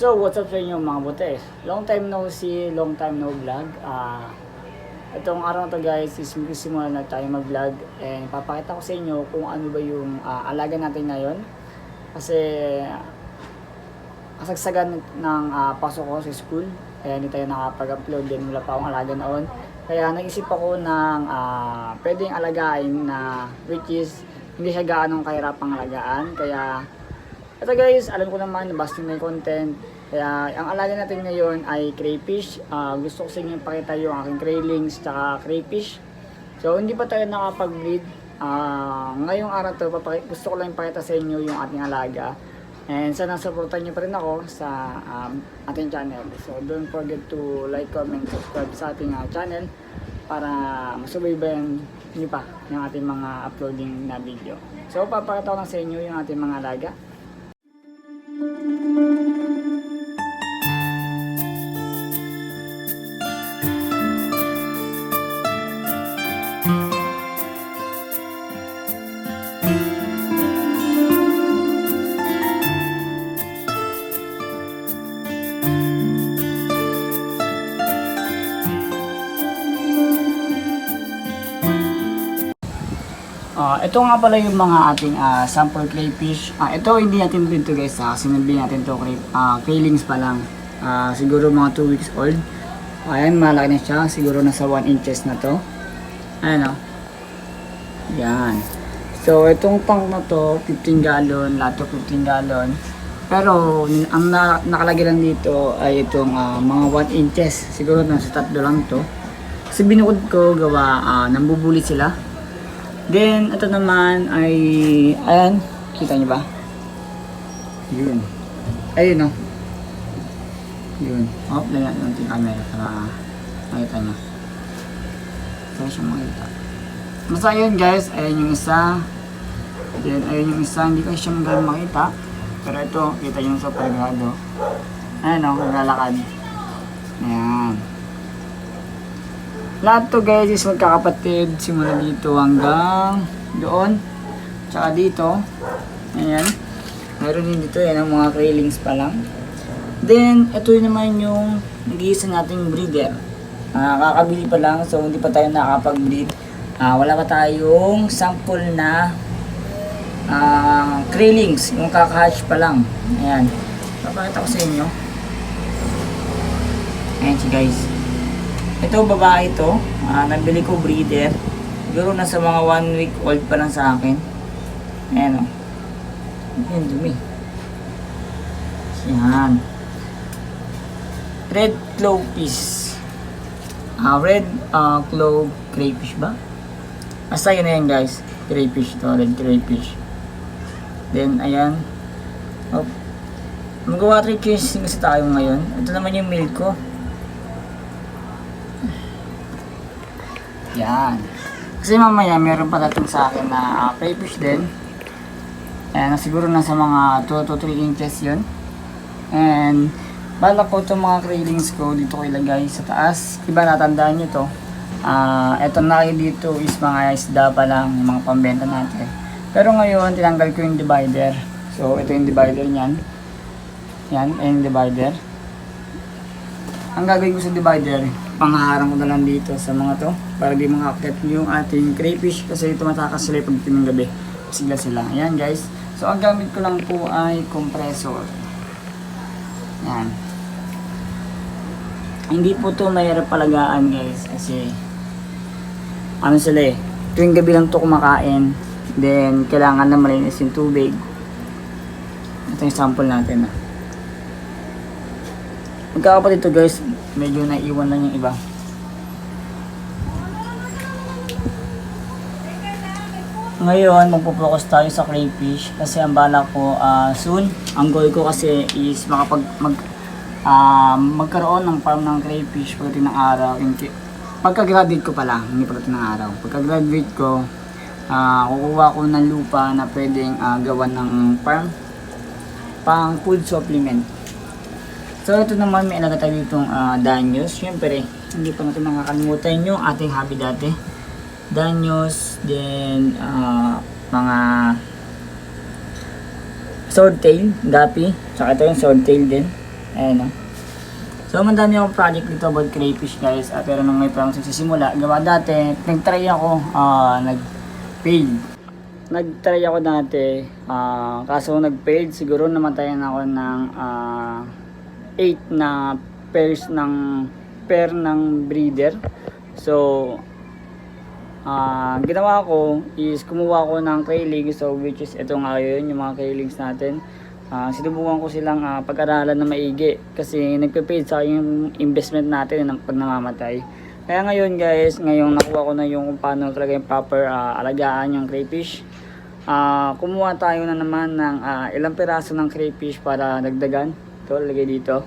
So, what's up sa inyo mga botes? Long time no see, long time no vlog. Ah, itong araw na to guys is magsisimula na tayo mag-vlog and papakita ko sa inyo kung ano ba yung ah, alaga natin ngayon. Kasi kasagsagan ng ah, pasok ko sa school kaya hindi tayo nakapag-upload din wala pa akong alaga noon. Kaya nag-isip ako ng ah, pwedeng alagain na which is hindi siya gaanong kahirapang alagaan. Kaya ito guys, alam ko naman, busting na yung content. Kaya ang alaga natin ngayon ay crayfish. Ah, gusto ko sa inyo ipakita yung aking craylings tsaka crayfish. So hindi pa tayo nakapag-breed. Ah, ngayong araw to, gusto ko lang ipakita sa inyo yung ating alaga. And sana supportan nyo pa rin ako sa um, ating channel. So don't forget to like, comment, subscribe sa ating ah, channel para masubaybayan nyo pa yung ating mga uploading na video. So papakita ko lang sa inyo yung ating mga alaga. Ah, ito nga pala yung mga ating ah, sample crayfish. Ah, ito hindi natin dito guys, ah, sinabi natin to cray, ah, craylings pa lang. Ah, siguro mga 2 weeks old. Ayan, malaki na siya. Siguro nasa 1 inches na to. Ayan o. Yan. So, itong tank na to, 15 gallon, lahat to 15 gallon. Pero, ang na, nakalagay lang dito ay itong ah, mga 1 inches. Siguro nasa tatlo lang to. Kasi binukod ko gawa, ah, nambubulit sila. Then, ito naman ay, ayan, kita niyo ba? Yun. Ayun, no? Yun. Oh, lagyan natin yung camera para makita niyo. Kaya siya makita. Basta yun guys, ayan yung isa. Then, ayan yung isa, hindi ko siya magaling makita. Pero ito, kita yung sa pagado. Ayan o, naglalakad. Ayan. Lahat to guys is magkakapatid simula dito hanggang doon. Tsaka dito. Ayan. Meron din dito yan ang mga railings pa lang. Then, ito yun naman yung nag-iisa nating breeder. Ah, kakabili pa lang so hindi pa tayo nakakapag-breed. Ah, wala pa tayong sample na ah, krillings, yung kakahatch pa lang. Ayan. Papakita ko sa inyo. Ayan si guys. Ito babae ito, ah, nabili ko breeder. Siguro nasa mga 1 week old pa lang sa akin. Ayan o. Ayan, dumi. Yan. Red clovefish. Ah, red ah, clove crayfish ba? Basta yun na yan guys. Crayfish to, red crayfish. Then, ayan. Oh. Mag-water chasing kasi tayo ngayon. Ito naman yung milk ko. Yan. Kasi mamaya meron pa dating sa akin na uh, crayfish din. Ayan, siguro nasa mga 2 to 3 inches yun. And balak ko itong mga craylings ko dito ko ilagay sa taas. Iba natandaan nyo to. Ah, eto na dito is mga isda pa lang, mga pambenta natin. Pero ngayon, tinanggal ko yung divider. So, ito yung divider niyan. Yan, yung divider. Ang gagawin ko sa divider, panghaharang ko na lang dito sa mga to para di makakit yung ating crayfish kasi tumatakas sila pag timing gabi. Sigla sila. Ayan guys. So ang gamit ko lang po ay compressor. Yan. Hindi po to mahirap palagaan guys kasi ano sila eh. Tuwing gabi lang to kumakain. Then kailangan na malinis yung tubig. Ito yung sample natin ah. Magkakapatid ito guys, medyo naiwan lang yung iba. Ngayon, magpo-focus tayo sa crayfish kasi ang bala ko ah, soon, ang goal ko kasi is makapag mag ah, magkaroon ng farm ng crayfish pagdating ng araw. Pagka-graduate ko pala, hindi pagdating ng araw. Pagka-graduate ko, ah, kukuha ko ng lupa na pwedeng ah, gawan ng farm pang food supplement. So ito naman may ilaga tayo ditong uh, danyos. Siyempre, hindi pa natin nakakalimutan yung ating hobby dati. Danyos, then ah, mga swordtail, gapi. Tsaka ito yung swordtail din. Ayan, no? So, mandami akong project dito about crayfish, guys. Ah, pero nung may parang nagsisimula, gawa dati, nag-try ako, ah, nag-fail. Nag-try ako dati, ah, kaso nag-fail, siguro namatayan ako ng ah, 8 na pairs ng pair ng breeder. So, Ah, ginawa ko is kumuha ko ng kraylings so which is ito nga yun yung mga kraylings natin. Ah, sinubukan ko silang ah, pag-aralan na maigi kasi nagpe-paid sa yung investment natin ng pag namamatay. Kaya ngayon guys, ngayong nakuha ko na yung paano talaga yung proper ah, alagaan yung crayfish. Ah, kumuha tayo na naman ng ah, ilang piraso ng crayfish para dagdagan. Ito, lagay dito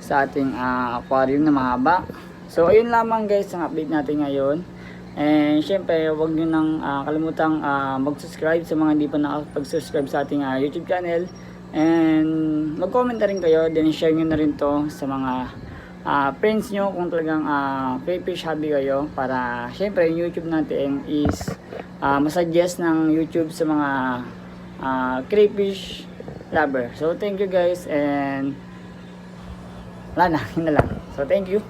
sa ating ah, aquarium na mahaba. So, ayun lamang guys ang update natin ngayon. And syempre, huwag nyo nang ah, kalimutang ah, mag-subscribe sa mga hindi pa nakapag-subscribe sa ating ah, YouTube channel. And mag-comment na rin kayo, then share nyo na rin to sa mga ah, friends nyo kung talagang uh, crayfish hobby kayo para syempre yung YouTube natin is ah, masuggest ng YouTube sa mga ah, crayfish lover. So thank you guys and wala na, yun na lang. So thank you.